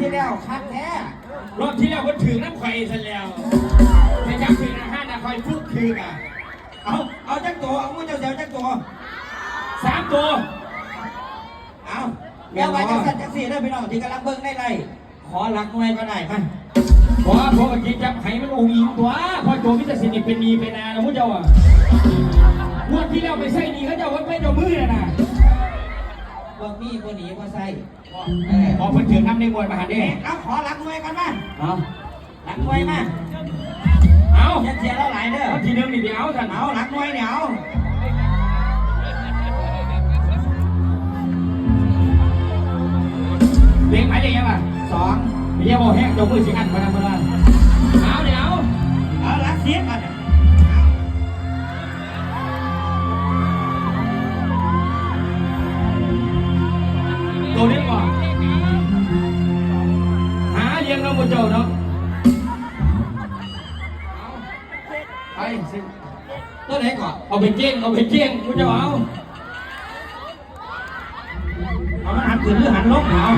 ที่แล้วคัดแท้รอบที่แล้วคนถือน้ำไข่ซะแล้วไม่จับถืออาหารนะคอยฟุกถืออะเอาเอาจักตัวเอามือเจ้าเสียวจักตัวสามตัวเอาเดี๋ยวไว้จักสันจักสี่เด้อพี่น้องที่กำลังเบิ่งได้ไรขอหลักหน่วยก็ได้มาเพราะเพราะว่ากินจับไห้มันองอิงตัวพอโจมิตรสินิเป็นนีเป็นนาแล้วมุเจ้าอะงวดที่แล้วไปใส่นีเขาเจ้าวัดไม่เจ้ามือน่ะนะ บ่มีบ่หนีบ่ใส่พอเพิ่นถือน้ำในมวยมาหาเด้เอาขอหลักหน่วยกันมาเอาหลักหน่วยมาเอาอย่าเสียเราหลายเด้อเอาทีเดียวนี่เดียวท่านเอาหลักหน่วยเนี่ยเอาเลี้ยงหมายเลขยังล่ะสองเรียกว่าแห้งเจ้ามือสิอันมาทำมาละ ตัวนี้ก่อน หาเลี้ยงน้องมุเจ้าเนาะเอาไปสิตัวไหนก่อน เอาไปเจียงเอาไปเจียงมุเจ้าเอาเอามันหันขึ้นหรือหันลงเอา